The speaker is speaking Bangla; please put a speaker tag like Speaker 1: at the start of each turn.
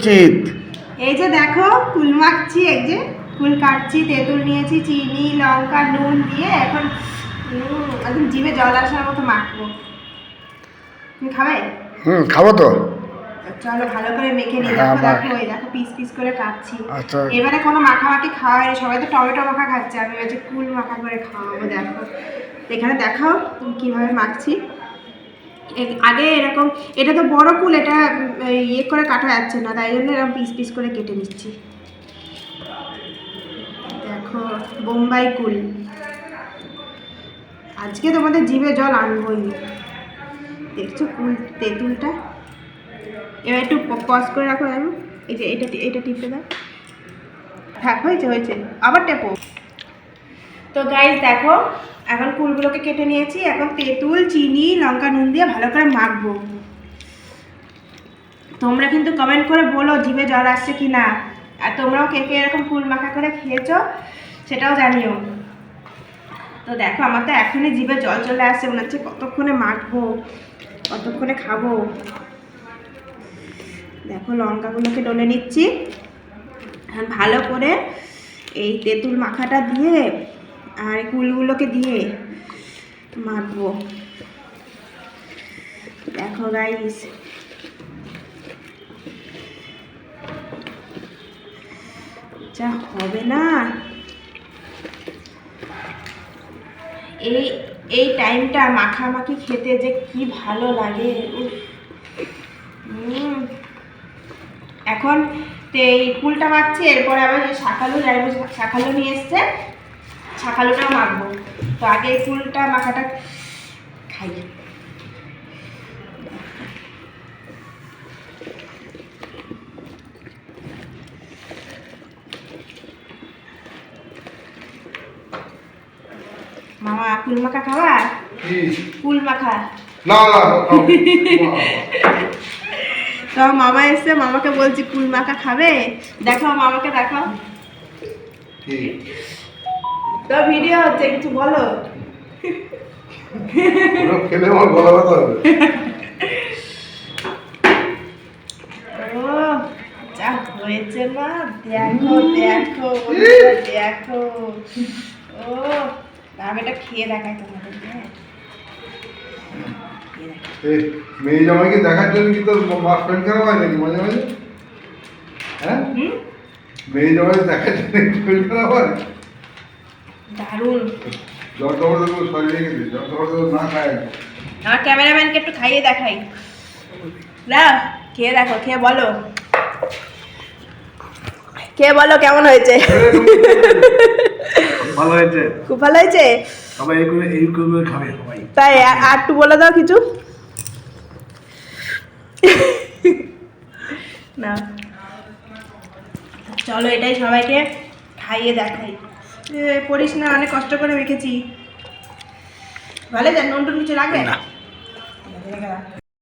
Speaker 1: উচিত
Speaker 2: এই যে দেখো কুল মাখছি এই যে কুল কাটছি তেঁতুল নিয়েছি চিনি লঙ্কা নুন দিয়ে এখন একদম জিভে জল আসার মতো মাখবো। তুমি খাবে?
Speaker 1: হুম খাব তো।
Speaker 2: চলো ভালো করে মেখে নিই
Speaker 1: হ্যাঁ,
Speaker 2: দেখো দেখো এই দেখো পিস পিস করে কাটছি।
Speaker 1: আচ্ছা।
Speaker 2: এবারে কোনো মাখামাখি খাওয়া হয়নি সবাই তো টমেটো মাখা খাচ্ছে আমি হচ্ছে কুল মাখা করে খাওয়াবো দেখো। এখানে দেখাও কীভাবে মাখছি। আগে এরকম, এটা তো বড় কুল এটা ইয়ে করে কাটা যাচ্ছে না, তাই জন্য এরকম পিস পিস করে কেটে নিচ্ছি। দেখো, বোম্বাই কুল। আজকে তোমাদের জিভে জল আনবই। দেখছ কুল, তেঁতুলটা? এবার একটু পজ করে রাখো এই যে, এটা এটা টিপে দাও। থাক, হয়েছে হয়েছে। আবার টেপো। তো গাইজ দেখো, এখন কুলগুলোকে কেটে নিয়েছি। এখন তেঁতুল, চিনি, লঙ্কা, নুন দিয়ে ভালো করে মাখবো। তোমরা কিন্তু কমেন্ট করে বলো জিভে জল আসছে কি না আর তোমরাও কে কে এরকম কুল মাখা করে খেয়েছো, সেটাও জানিও। তো দেখো, আমার তো এখনই জিভে জল চলে আসছে, মনে হচ্ছে কতক্ষণে মাখবো, কতক্ষণে খাব। দেখো, লঙ্কাগুলোকে ডলে নিচ্ছি। ভালো করে এই তেঁতুল মাখাটা দিয়ে আর কুলগুলোকে দিয়ে মাখবো। দেখো গাইস যা হবে না। এই এই টাইমটা মাখামাখি খেতে যে কি ভালো লাগে। এখন তো এই কুলটা মাখছি, এরপরে আবার শাকালু শাকালু নিয়ে এসছে। শাকালুটাও মাখবো। তো আগে এই কুলটা মাখাটা খাই। মামা কুল মাখা
Speaker 1: কি?
Speaker 2: কুল মাখা।
Speaker 1: না না
Speaker 2: তো মামা এসছে মামাকে বলছি কুল মাখা খাবে? দেখাও মামাকে দেখাও। তো ভিডিও হচ্ছে কিছু বলো?
Speaker 1: খেলে আমার গলা ব্যথা হবে।
Speaker 2: যা হয়েছে না দেখো দেখো দেখো। ও আমি এটা খেয়ে দেখাই তোমাদের হ্যাঁ?
Speaker 1: মেয়ে জামাইকে দেখার জন্য কি তোর মা ফ্রেন্ড খারাপ হয় নাকি? মাঝে মাঝে হ্যাঁ? মেয়ে জামাই দেখার জন্য খারাপ হয়?
Speaker 2: দারুণ। আমার ক্যামেরাম্যানকে একটু খাইয়ে দেখাই। না খেয়ে দেখো খেয়ে বলো। খেয়ে বলো কেমন হয়েছে?
Speaker 3: ভালো হয়েছে।
Speaker 2: খুব ভালো হয়েছে?
Speaker 3: সবাই এই করে এই করে খাবে সবাই।
Speaker 2: তাই আর একটু বলে দাও কিছু। না। চলো এটাই সবাইকে খাইয়ে দেখাই। পড়িস না অনেক কষ্ট করে রেখেছি ভালো যা নুন টুন কিছু লাগবে?
Speaker 3: না।